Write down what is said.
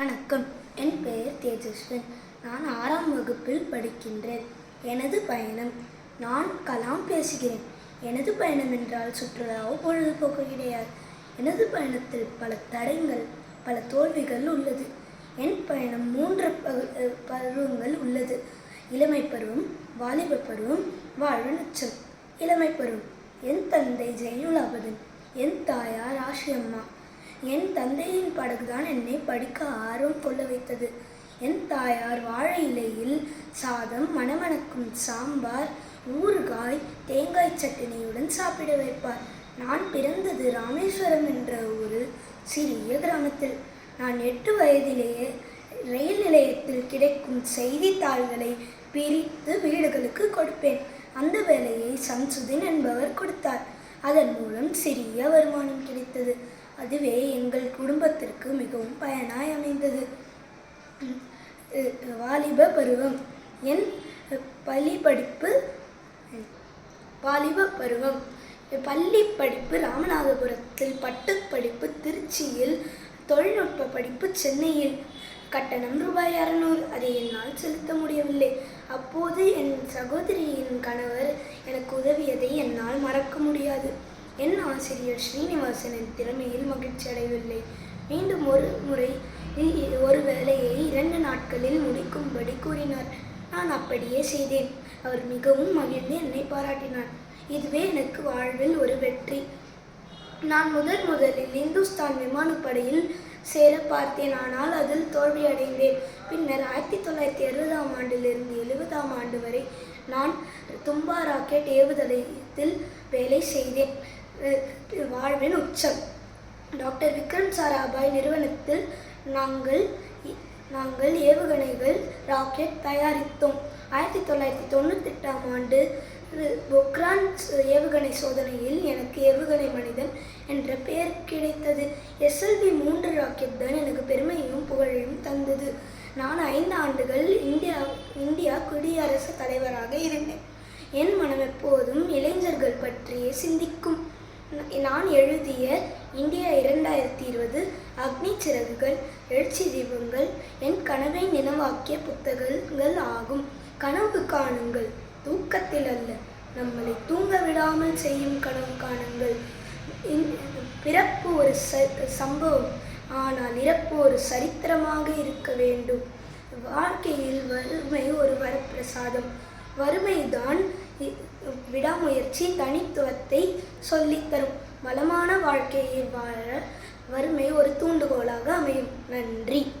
வணக்கம். என் பெயர் தேஜஸ்வன். நான் ஆறாம் வகுப்பில் படிக்கின்றேன். எனது பயணம். நான் கலாம் பேசுகிறேன். எனது பயணம் என்றால் சுற்றுலாவோ பொழுதுபோக்கு கிடையாது. எனது பயணத்தில் பல தடைகள் பல தோல்விகள் உள்ளது. என் பயணம் மூன்று பருவங்கள் உள்ளது. இளமை பருவம் வாலிப பருவம் வாழ்வு நச்சம் இளமை பருவம். என் தந்தை ஜெயலலாபதன் என் தாயார் ஆஷியம்மா என் தந்தையின் படகுதான் என்னை படிக்க ஆர்வம் கொள்ள வைத்தது. என் தாயார் வாழை இலையில் சாதம் மணமணக்கும் சாம்பார் ஊறுகாய் தேங்காய் சட்னியுடன் சாப்பிட வைப்பார். நான் பிறந்தது ராமேஸ்வரம் என்ற ஒரு சிறிய கிராமத்தில். நான் எட்டு வயதிலேயே ரயில் நிலையத்தில் கிடைக்கும் செய்தித்தாள்களை பிரித்து வீடுகளுக்கு கொடுப்பேன். அந்த வேலையை சம்சுதீன் என்பவர் கொடுத்தார். அதன் மூலம் சிறிய வருமானம் கிடைத்தது. அதுவே எங்கள் குடும்பத்திற்கு மிகவும் பயனாய் அமைந்தது. வாலிப பருவம். என் பள்ளி படிப்பு வாலிப பருவம். பள்ளி படிப்பு ராமநாதபுரத்தில் பட்டு படிப்பு திருச்சியில் தொழில்நுட்ப படிப்பு சென்னையில். கட்டணம் ரூபாய் அறநூறு. அதை என்னால் செலுத்த முடியவில்லை. அப்போது என் சகோதரியின் கணவர் எனக்கு உதவியதை என்னால் மறக்க முடியாது. என் ஆசிரியர் ஸ்ரீனிவாசனின் திறமையில் மகிழ்ச்சி அடையவில்லை மீண்டும் ஒரு முறை ஒரு வேலையை இரண்டு நாட்களில் முடிக்கும்படி கூறினார். நான் அப்படியே செய்தேன். அவர் மிகவும் மகிழ்ந்து என்னை பாராட்டினார். இதுவே எனக்கு வாழ்வில் ஒரு வெற்றி. நான் முதல் முதலில் இந்துஸ்தான் விமானப்படையில் சேர பார்த்தேன். ஆனால் அதில் தோல்வியடைந்தேன். பின்னர் ஆயிரத்தி தொள்ளாயிரத்தி அறுபதாம் ஆண்டிலிருந்து எழுபதாம் ஆண்டு வரை நான் தும்பா ராக்கெட் ஏவுதளத்தில் வேலை செய்தேன். வாழ்வின் உச்சம். டாக்டர் விக்ரம் சாராபாய் நிறுவனத்தில் நாங்கள் நாங்கள் ஏவுகணைகள் ராக்கெட் தயாரித்தோம். ஆயிரத்தி தொள்ளாயிரத்தி தொண்ணூத்தெட்டாம் ஆண்டு பொக்ரான் ஏவுகணை சோதனையில் எனக்கு ஏவுகணை மனிதன் என்ற பெயர் கிடைத்தது. எஸ்எல்வி மூன்று ராக்கெட் தான் எனக்கு பெருமையும் புகழையும் தந்தது. நான் ஐந்து ஆண்டுகள் இந்தியா இந்தியா குடியரசுத் தலைவராக இருந்தேன். என் மனம் எப்போதும் இளைஞர்கள் பற்றியே சிந்திக்கும். நான் எழுதிய இந்தியா இரண்டாயிரத்தி இருபது அக்னி சிறகுகள் எழுச்சி தீபங்கள் என் கனவை நினைவாக்கிய புத்தகங்கள் ஆகும். கனவு காணுங்கள் தூக்கத்தில் அல்ல நம்மளை தூங்க விடாமல் செய்யும் கனவு காணுங்கள். பிறப்பு ஒரு ச- சம்பவம் ஆனால் இறப்பு ஒரு சரித்திரமாக இருக்க வேண்டும். வாழ்க்கையில் வறுமை ஒரு வரப்பிரசாதம். வறுமைதான் விடாமுயற்சி தனித்துவத்தை சொல்லித்தரும் வளமான வாழ்க்கையை வாழ வறுமை ஒரு தூண்டுகோலாக அமையும். நன்றி.